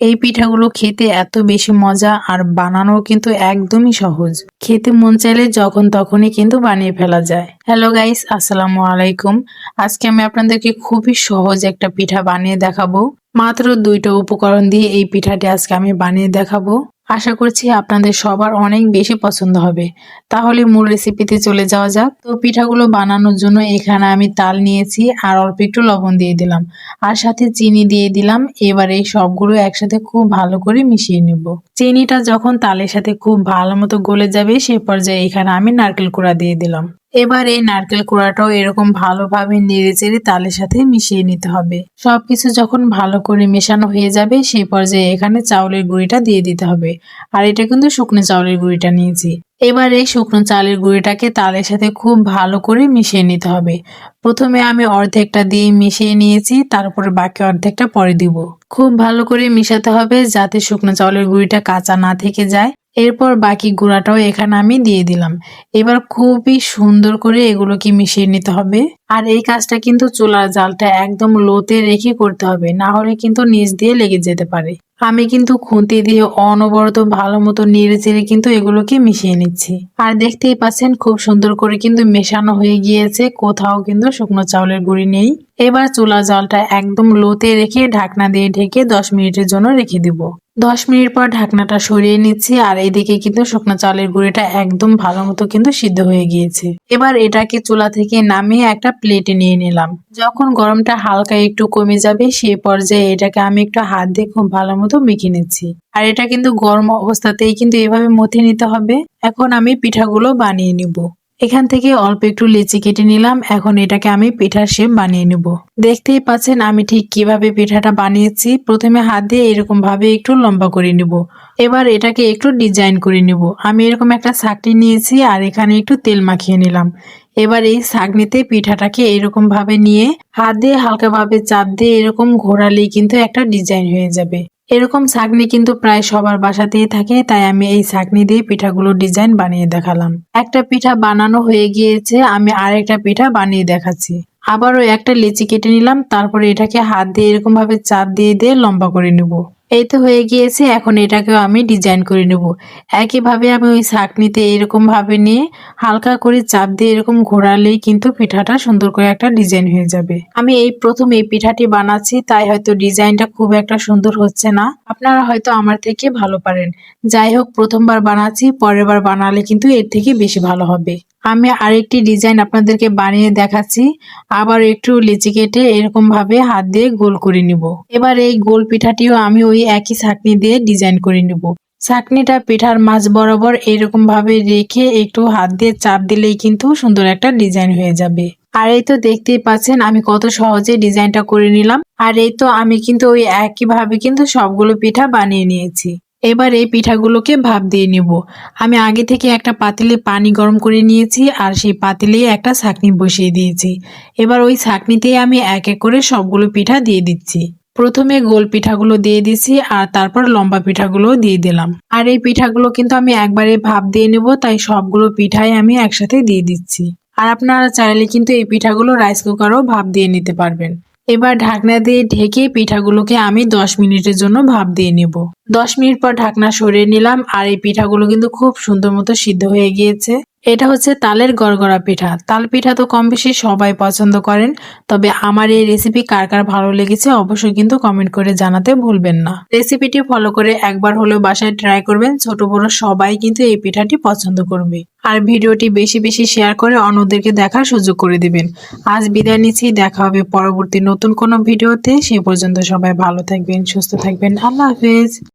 এই পিঠাগুলো খেতে এত বেশি মজা আর বানানো কিন্তু একদমই সহজ। খেতে মন চাইলে যখন তখনই কিন্তু বানিয়ে ফেলা যায়। হ্যালো গাইস আসসালামু আলাইকুম। আজকে আমি আপনাদেরকে খুবই সহজ একটা পিঠা বানিয়ে দেখাবো। মাত্র দুইটা উপকরণ দিয়ে এই পিঠাটি আজকে আমি বানিয়ে দেখাবো। আশা করছি আপনাদের সবার অনেক বেশি পছন্দ হবে। তাহলে মূল রেসিপিতে চলে যাওয়া যাক। তো পিঠাগুলো বানানোর জন্য এখানে আমি তাল নিয়েছি আর অল্প একটু লবণ দিয়ে দিলাম। আর সাথে চিনি দিয়ে দিলাম। এবার এই সবগুলো একসাথে খুব ভালো করে মিশিয়ে নেব। চিনিটা যখন তালের সাথে খুব ভালো মতো গলে যাবে, সে পর্যায়ে এখানে আমি নারকেল কুড়া দিয়ে দিলাম। এবার এই নারকেল কুড়াটাও এরকম ভালোভাবে নেড়ে চেড়ে তালের সাথে মিশিয়ে নিতে হবে। সবকিছু যখন ভালো করে মেশানো হয়ে যাবে সেই পর্যায়ে এখানে চাউলের গুঁড়িটা দিয়ে দিতে হবে। আর এটা কিন্তু শুকনো চাউলের গুঁড়িটা নিয়েছি। এবার এই শুকনো চালের গুঁড়িটাকে তালের সাথে খুব ভালো করে মিশিয়ে নিতে হবে। প্রথমে আমি অর্ধেকটা দিয়ে মিশিয়ে নিয়েছি তারপরে বাকি অর্ধেকটা পরে দিব। খুব ভালো করে মিশাতে হবে যাতে শুকনো চাউলের গুঁড়িটা কাঁচা না থেকে যায়। এরপর বাকি গুঁড়াটাও এখানে আমি দিয়ে দিলাম। এবার খুবই সুন্দর করে এগুলোকে মিশিয়ে নিতে হবে। আর এই কাজটা কিন্তু চুলার জালটা একদম লোতে রেখে করতে হবে, না হলে কিন্তু নিচ দিয়ে লেগে যেতে পারে। আমি কিন্তু খুঁতি দিয়ে অনবরত ভালো মতো নেড়ে চেড়ে কিন্তু এগুলোকে মিশিয়ে নিচ্ছি। আর দেখতেই পাচ্ছেন, খুব সুন্দর করে কিন্তু মেশানো হয়ে গিয়েছে, কোথাও কিন্তু শুকনো চাউলের গুঁড়ি নেই। এবার চুলা জলটা একদম লোতে রেখে ঢাকনা দিয়ে ঢেকে দশ মিনিটের জন্য রেখে দিব। দশ মিনিট পর ঢাকনাটা সরিয়ে নিচ্ছি, আর এদিকে কিন্তু শুকনো চালের গুঁড়িটা একদম ভালো মতো কিন্তু সিদ্ধ হয়ে গিয়েছে। এবার এটাকে চুলা থেকে নামিয়ে একটা প্লেটে নিয়ে নিলাম। যখন গরমটা হালকা একটু কমে যাবে, সে পর্যায়ে এটাকে আমি একটু হাত দিয়ে খুব ভালো মতো মেখে নিচ্ছি। আর এটা কিন্তু গরম অবস্থাতেই কিন্তু এভাবে মথে নিতে হবে। এখন আমি পিঠাগুলো বানিয়ে নিব। এখান থেকে অল্প একটু লিচি কেটে নিলাম। এখন এটাকে আমি পিঠার শেপ বানিয়ে নেব। দেখতেই পাচ্ছেন আমি ঠিক কীভাবে পিঠাটা বানিয়েছি। প্রথমে হাত দিয়ে এরকম ভাবে একটু লম্বা করে নিব। এবার এটাকে একটু ডিজাইন করে নিব। আমি এরকম একটা ছাকনি নিয়েছি আর এখানে একটু তেল মাখিয়ে নিলাম। এবার এই ছাকনিতে পিঠাটাকে এরকম ভাবে নিয়ে হাত দিয়ে হালকাভাবে চাপ দিয়ে এরকম ঘোরালেই কিন্তু একটা ডিজাইন হয়ে যাবে। এরকম ছাকনি কিন্তু প্রায় সবার বাসাতেই থাকে, তাই আমি এই ছাকনি দিয়ে পিঠাগুলো ডিজাইন বানিয়ে দেখালাম। একটা পিঠা বানানো হয়ে গিয়েছে, আমি আরেকটা পিঠা বানিয়ে দেখাচ্ছি। আবারও একটা লিচি কেটে নিলাম, তারপরে এটাকে হাত দিয়ে এরকম ভাবে চাপ দিয়ে দিয়ে লম্বা করে নেব। এই তো হয়ে গিয়েছে, এখন এটাকেও আমি ডিজাইন করে নেব। একইভাবে আমি ওই ছাকনিতে এরকম ভাবে নিয়ে হালকা করে চাপ দিয়ে এরকম ঘোরালেই কিন্তু পিঠাটা সুন্দর করে একটা ডিজাইন হয়ে যাবে। আমি এই প্রথম এই পিঠাটি বানাচ্ছি, তাই হয়তো ডিজাইনটা খুব একটা সুন্দর হচ্ছে না। আপনারা হয়তো আমার থেকে ভালো পারেন। যাই হোক, প্রথমবার বানাচ্ছি পরের বার বানালে কিন্তু এর থেকে বেশি ভালো হবে। আমি আরেকটি ডিজাইন আপনাদেরকে বানিয়ে দেখাচ্ছি। আবার একটু লিচি কেটে এরকম ভাবে হাত দিয়ে গোল করে নিব। এবার এই গোল পিঠাটিও আমি ওই একই ছাকনি দিয়ে ডিজাইন করে নিব। ছাকনিটা পিঠার মাছ বরাবর এরকম ভাবে রেখে একটু হাত দিয়ে চাপ দিলেই কিন্তু সুন্দর একটা ডিজাইন হয়ে যাবে। আর এই তো দেখতেই পাচ্ছেন, আমি কত সহজে ডিজাইনটা করে নিলাম। আর এই তো আমি কিন্তু ওই একইভাবে কিন্তু সবগুলো পিঠা বানিয়ে নিয়েছি। এবার এই পিঠাগুলোকে ভাপ দিয়ে নিব। আমি আগে থেকে একটা পাতিলে পানি গরম করে নিয়েছি আর সেই পাতিলে একটা ছাকনি বসিয়ে দিয়েছি। এবার ওই ছাকনিতে আমি এক এক করে সবগুলো পিঠা দিয়ে দিচ্ছি। প্রথমে গোল পিঠাগুলো দিয়ে দিছি আর তারপর লম্বা পিঠাগুলো দিয়ে দিলাম। আর এই পিঠাগুলো কিন্তু আমি একবারে ভাপ দিয়ে নেব, তাই সবগুলো পিঠাই আমি একসাথে দিয়ে দিচ্ছি। আর আপনারা চাইলে কিন্তু এই পিঠাগুলো রাইস কুকারও ভাপ দিয়ে নিতে পারবেন। এবার ঢাকনা দিয়ে ঢেকে পিঠাগুলোকে আমি দশ মিনিটের জন্য ভাপ দিয়ে নেব। দশ মিনিট পর ঢাকনা সরিয়ে নিলাম আর এই পিঠাগুলো কিন্তু খুব সুন্দর মতো সিদ্ধ হয়ে গিয়েছে। এটা হচ্ছে তালের গড়গড়া পিঠা। তাল পিঠা তো কম বেশি সবাই পছন্দ করেন, তবে আমার এই রেসিপি কার কার ভালো লেগেছে অবশ্যই কিন্তু কমেন্ট করে জানাতে ভুলবেন না। রেসিপিটি ফলো করে একবার হলেও বাসায় ট্রাই করবেন, ছোট বড় সবাই কিন্তু এই পিঠাটি পছন্দ করবে। আর ভিডিওটি বেশি বেশি শেয়ার করে অন্যদেরকে দেখার সুযোগ করে দিবেন। আজ বিদায় নিচ্ছি, দেখা হবে পরবর্তী নতুন কোনো ভিডিওতে। সে পর্যন্ত সবাই ভালো থাকবেন, সুস্থ থাকবেন। আল্লাহ হাফেজ।